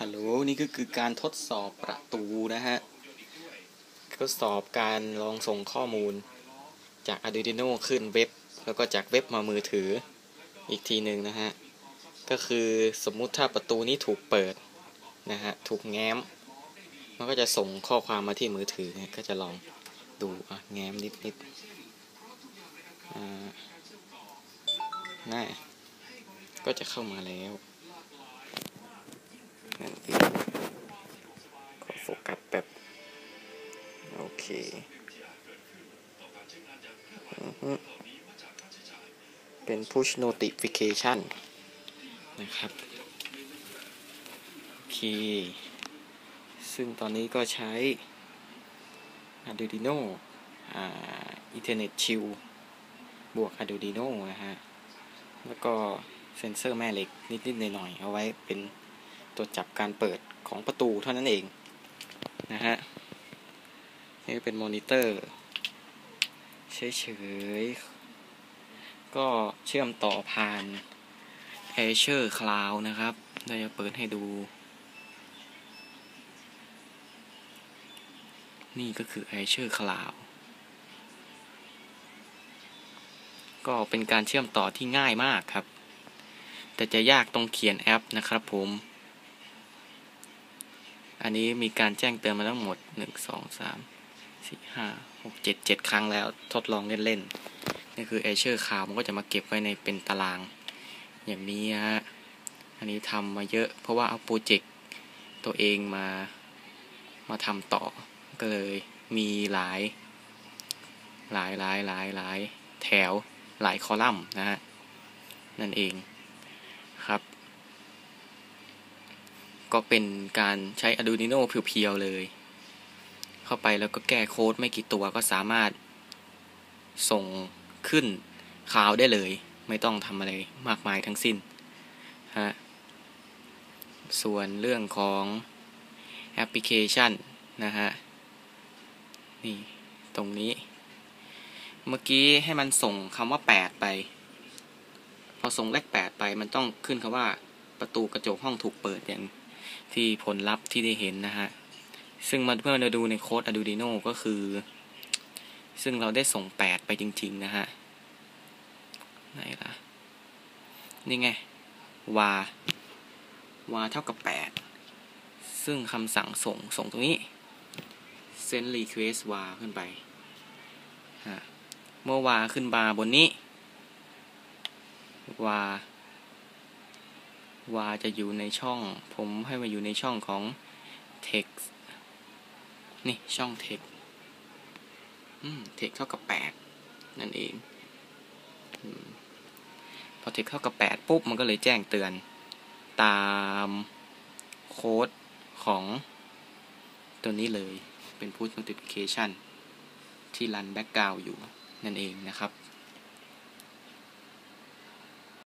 ฮัลโหลนี่ก็คือการทดสอบประตูนะฮะ ทดสอบการลองส่งข้อมูลจาก Arduino ขึ้นเว็บ แล้วก็จากเว็บมามือถืออีกทีหนึ่งนะฮะ ก็คือสมมุติถ้าประตูนี้ถูกเปิดนะฮะ ถูกแง้ม มันก็จะส่งข้อความมาที่มือถือเนี่ยก็จะลองดูอะแง้มนิดนิดอ่าน่าก็จะเข้ามาแล้ว นั่นเองขอโฟกัสแบบโอเคอือฮึเป็น push notification นะครับ โอเค ซึ่งตอนนี้ก็ใช้ Arduino อ่า Ethernet Shield บวก Arduino นะฮะ แล้วก็เซนเซอร์แม่เหล็กนิด ๆ หน่อย ๆ เอาไว้เป็น ตัวจับการเปิดของประตูเท่านั้นเองนะฮะนี่เป็นมอนิเตอร์เฉยๆ ก็เชื่อมต่อผ่าน Azure Cloud นะครับเราจะเปิดให้ดู นี่ก็คือ Azure Cloud ก็เป็นการเชื่อมต่อที่ง่ายมากครับ แต่จะยากตรงเขียนแอปนะครับผม อันนี้มีการแจ้งเตือนมาทั้งหมดหนึ่งสองสามสี่ห้าหกเจ็ดเจ็ดครั้งแล้วทดลองเล่นๆนี่คือ Azure Cloud มันก็จะมาเก็บไว้ในเป็นตาราง อย่างนี้ฮะ อันนี้ทำมาเยอะเพราะว่าเอาโปรเจกต์ตัวเองมามาทำต่อ ก็เลยมีหลาย หลายหลายหลายหลายแถวหลายคอลัมน์นะฮะ นั่นเองครับ ก็เป็นการใช้ Arduino เพียวๆเลย เข้าไปแล้วก็แก้โค้ดไม่กี่ตัวก็สามารถส่งขึ้นคลาวได้เลย ไม่ต้องทำอะไรมากมายทั้งสิ้นฮะส่วนเรื่องของแอปพลิเคชันนะฮะ นี่ ตรงนี้ เมื่อกี้ให้มันส่งคำว่า 8 ไป พอส่งเลข8ไปมันต้องขึ้นคำว่าประตูกระจกห้องถูกเปิดอย่าง ที่ผลลัพธ์ที่ได้เห็นนะฮะ ซึ่งมาเพื่อเราดูในโค้ด Arduino ก็คือ ซึ่งเราได้ส่ง 8 ไปจริง ๆ นะฮะ ไหนล่ะ นี่ไงว่าว่าเท่ากับ 8 ซึ่งคำสั่งส่งส่งตรงนี้ send request ว่าขึ้นไป เมื่อวาขึ้นบาร์บนนี้วา วาจะอยู่ในช่อง ผมให้มาอยู่ในช่องของ text นี่ช่อง text อืม text เท่ากับ 8 นั่นเองอพอ text เท่ากับ 8 ปุ๊บ มันก็เลยแจ้งเตือน ตามโค้ดของตัวนี้เลยเป็น push notification ที่รัน background อยู่นั่นเองนะครับ